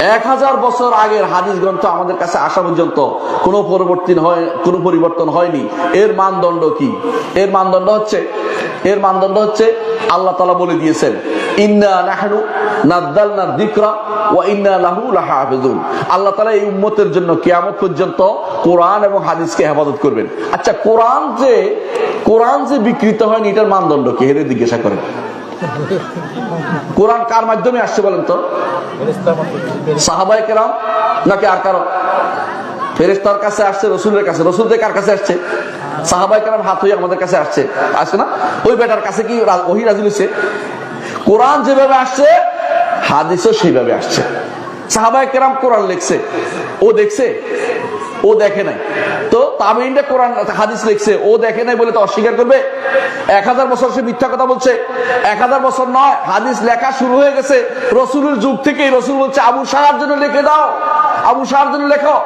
এক হাজার বছর আগের হাদিস গ্রন্থ আমাদের কাছে আসা পর্যন্ত কোনো পরিবর্তন হয় কোনো পরিবর্তন হয়নি। এর মানদণ্ড কি? এর মানদণ্ড হচ্ছে এর মানদণ্ড হচ্ছে আল্লাহ তালা বলে দিয়েছেন আচ্ছা কোরআন যে কোরআন যে বিকৃত হয়নি, এটার মানদণ্ড কি? হেরে জিজ্ঞাসা করেন। কোরআন কার মাধ্যমে আসছে বলেন তো? সাহাবাই কেরাম? নাকি আর কারও? ফেরেস্তার কাছে আসছে, রসুলের কাছে। রসুলদের কার কাছে আসছে? সাহাবাই কেরাম হাত হয়ে আমাদের কাছে আসছে। আসছে না? ওই বেটার কাছে কি ওহি রাজুল হয়েছে? কোরআন যেভাবে আসছে, হাদিসও সেইভাবে আসছে। সাহাবাই কেরাম কোরআন লিখছে। ও দেখছে? ও দেখে নাই। তো তামিনটা কোরআন, হাদিস লিখছে। ও দেখে নাই বলে তো অস্বীকার করবে? এক হাজার বছর সে মিথ্যা কথা বলছে। এক হাজার বছর নয়, হাদিস লেখা শুরু হয়ে গেছে। রসুলের যুগ থেকে রসুল বলছে, আবু সাহার জন্য লিখে দাও। আবু সাহার জন্য লেখো।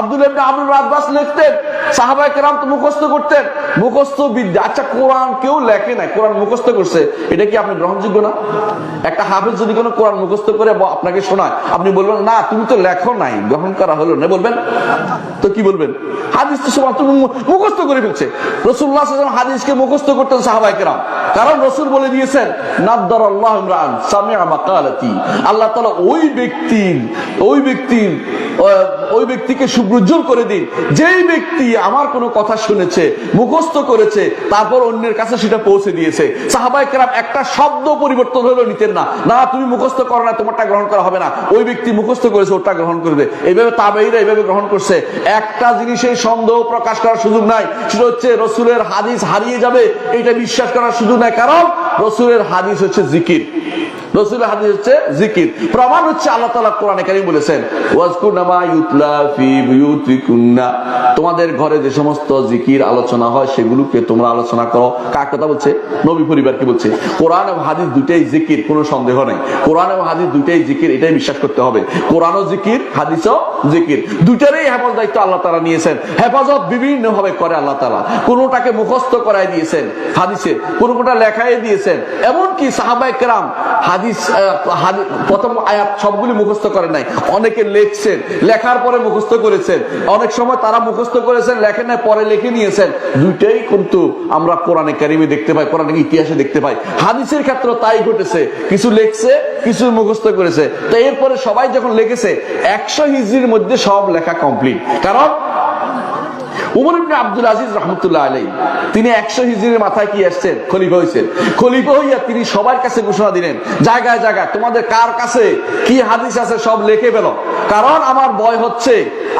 আব্দুল আব্দুল রাজবাস লিখতেন সাহাবায়ে কেরাম তো মুখস্থ করতেন। মুখস্থ বিদ্যা। আচ্ছা কোরআন কেউ লেখে নাই, কোরআন মুখস্থ করছে। এটা কি আপনি গ্রহণযোগ্য না? একটা হাফেজ যদি কোনো কোরআন মুখস্থ করে আপনাকে শোনায়, আপনি বলবেন, না, তুমি তো লেখো নাই, গ্রহণ করা হলো না। বলবেন? তো কি বলবেন? হাদিস তো সব মুখস্থ করে ফেলছে। রসুল্লাহ হাদিসকে মুখস্থ করতেন সাহাবায়ে কেরাম। কারণ রসুল বলে দিয়েছেন নাদ্দার আল্লাহ ইমরান আল্লাহ তাআলা ওই ব্যক্তির ওই ব্যক্তির ওই ব্যক্তিকে সুপ্রজ্জ্বল করে দিন। যেই ব্যক্তি আমার কোনো কথা শুনেছে, মুখস্থ করেছে, তারপর অন্যের কাছে সেটা পৌঁছে দিয়েছে। সাহাবাই কেরাম একটা শব্দ পরিবর্তন হলেও নিতেন না। না, তুমি মুখস্থ করো না, তোমারটা গ্রহণ করা হবে না। ওই ব্যক্তি মুখস্থ করেছে ওটা গ্রহণ করবে এইভাবে তাবেইরা এইভাবে গ্রহণ করছে। একটা জিনিসের সন্দেহ প্রকাশ করার সুযোগ নাই। সেটা হচ্ছে রসুলের হাদিস হারিয়ে যাবে, এটা বিশ্বাস করার সুযোগ নাই। কারণ রসুলের হাদিস হচ্ছে জিকির। রসুলের হাদিস হচ্ছে জিকির। প্রমাণ হচ্ছে আল্লাহ তাআলা কোরআনে কারীম বলেছেন তোমাদের ঘরে যে সমস্ত জিকির আলোচনা হয়, সেগুলোকে তোমরা আলোচনা করো। কার কথা বলছে? নবী পরিবারকে বলছে। কোরআন এবং হাদিস দুইটাই জিকির, কোনো সন্দেহ নাই। কোরআন এবং হাদিস দুইটাই জিকির, এটাই বিশ্বাস করতে হবে। কোরআনও জিকির, হাদিসও জিকির। দুইটারই দায়িত্ব আল্লাহ তাআলা নিয়েছেন। হেফাজত বিভিন্ন ভাবে করে আল্লাহ তাআলা। কোনোটাকে মুখস্থ করাই দিয়েছেন হাদিসে, কোনোটা লেখাই দিয়েছেন। এমনকি হাদিস আহ, হাদি- প্রথম আয়াত সবগুলি মুখস্থ করেন নাই। অনেকে লেখছেন লেখার পরে মুখস্থ করেছেন। অনেক সময় তারা মুখস্থ করেছেন লেখেন নাই পরে লিখে নিয়েছেন। দুইটাই কিন্তু আমরা কোরআনে কারিমে দেখতে পাই কোরআনে ইতিহাসে দেখতে পাই। হাদিসের ক্ষেত্রে তাই ঘটেছে। কিছু লেখছে কিছু মুখস্থ করেছে। তো এরপরে সবাই যখন লিখেছে একশো হিজড়ির মধ্যে সব লেখা কমপ্লিট কারণ উমর ইবনে আব্দুল আজিজ রহমতুল্লাহ আলাই তিনি একশো হিজড়ির মাথায় কি আসছেন? খলিফা হয়েছেন খলিফা হইয়া তিনি সবার কাছে ঘোষণা দিলেন, জায়গায় জায়গায়, তোমাদের কার কাছে কি হাদিস আছে সব লেখে পেল কারণ আমার ভয় হচ্ছে,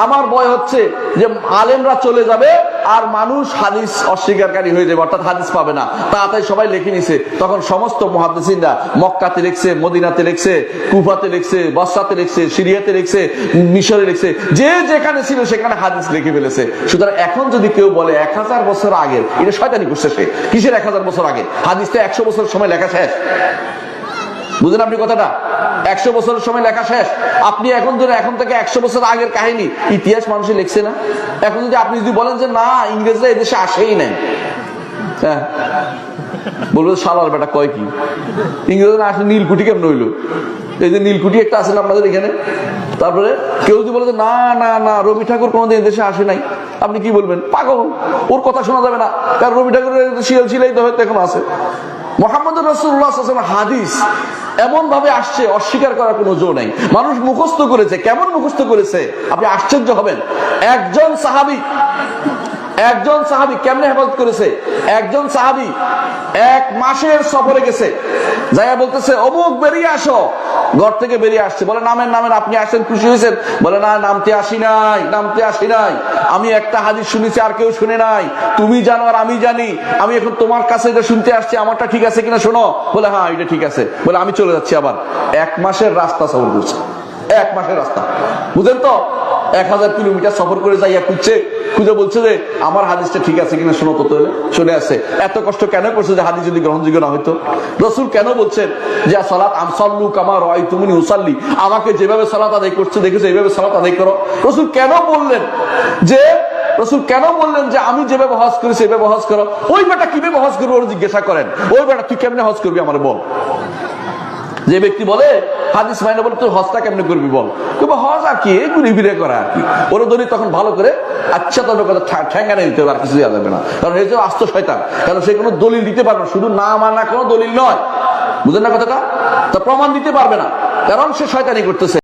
আমার ভয় হচ্ছে যে আলেমরা চলে যাবে আর মানুষ হাদিস অস্বীকারী হয়ে যাবে, অর্থাৎ হাদিস পাবে না। তাড়াতাড়ি সবাই লিখে নিছে। তখন সমস্ত মহাদিসিনরা মক্কাতে লিখছে, মদিনাতে লিখছে, কুফাতে লিখছে, বসরাতে লিখছে, সিরিয়াতে লিখছে, মিশরে লিখছে। যে যেখানে ছিল সেখানে হাদিস লিখে ফেলেছে। সুতরাং এখন যদি কেউ বলে এক হাজার বছর আগে এটা শয়তানি করছে সে। কিসের এক হাজার বছর আগে? হাদিস তো একশো বছর সময় লেখা শেষ। বুঝলেন আপনি কথাটা? একশো বছরের সময় লেখা শেষ। আপনি এখন যদি এখন থেকে একশো বছর আগের কাহিনী। ইতিহাস মানুষে লিখছে না? এখন যদি আপনি যদি বলেন যে, না, ইংরেজরা এদেশে আসেই নাই। হ্যাঁ। বলব সালার বেটা কয় কি? ইংরেজরা আসলে নীলকুঠি কেমন হইল? এই যে নীলকুঠি একটা আছে না আপনাদের এখানে? তারপরে কেউ যদি বলে না না না, রবি ঠাকুর কোনোদিন দেশে আসে নাই। আপনি কি বলবেন? পাগল। ওর কথা শোনা যাবে না। কারণ রবি ঠাকুরের শিয়াল ছিলাই তো হয়তো এখন আছে। মোহাম্মদ রসুল্লাহ হাদিস এমন ভাবে আসছে, অস্বীকার করার কোনো জো নাই। মানুষ মুখস্থ করেছে। কেমন মুখস্থ করেছে? আপনি আশ্চর্য হবেন। একজন সাহাবি একজন সাহাবি কেমনে হেফাজত করেছে? একজন সাহাবি এক মাসের সফরে গেছে। যাইয়া বলতেছে, অমুক, বেরিয়ে আসো। ঘর থেকে বেরিয়ে আসছে। বলে, নামের নামেন আপনি আসেন, খুশি হয়েছেন? বলে, না, নামতে আসি নাই, নামতে আসি নাই। আমি একটা হাদিস শুনেছি, আর কেউ শুনে নাই। তুমি জানো আর আমি জানি। আমি এখন তোমার কাছে এটা শুনতে আসছি, আমারটা ঠিক আছে কিনা শোনো? বলে হ্যাঁ এটা ঠিক আছে। বলে, আমি চলে যাচ্ছি আবার। এক মাসের রাস্তা সফর করছে। এক মাসের রাস্তা। বুঝলেন তো? এক হাজার কিলোমিটার সফর করে যাইয়া খুঁজছে। খুঁজে বলছে যে আমার হাদিসটা ঠিক আছে কিনা শোনো তো শুনে আসছে এত কষ্ট কেন করছে যে হাদিস যদি গ্রহণযোগ্য না হইতো? রসুল কেন বলছেন যে সলাৎ আমসাল্লু কামার রয় তুমি উসাল্লি আমাকে যেভাবে সলাৎ আদায় করছে, দেখেছ, এইভাবে সলাৎ আদায় করো। রসুল কেন বললেন যে, রসুল কেন বললেন যে, আমি যেভাবে হজ করি সেভাবে হজ করো ওই বেটা কীভাবে হজ করব জিজ্ঞাসা করেন। ওই বেটা, তুই কেমনে হজ করবি আমার বল যে ব্যক্তি বলে, হাদিস মাইনে বলে তুই হজটা কেমনে করবি বল? হজ আর কি? এই ঘুরে ফিরে করা আর কি? ওরা ধরি তখন ভালো করে আচ্ছা তবে কথা ঠেঙ্গা নিতে হবে, আর কিছু দেওয়া যাবে না। কারণ এই যে আস্ত শয়তান, কারণ সে কোনো দলিল দিতে পারবে না। শুধু না মানা কোনো দলিল নয়। বুঝলেন না কথাটা? তা প্রমাণ দিতে পারবে না। কারণ সে শয়তানি করতেছে।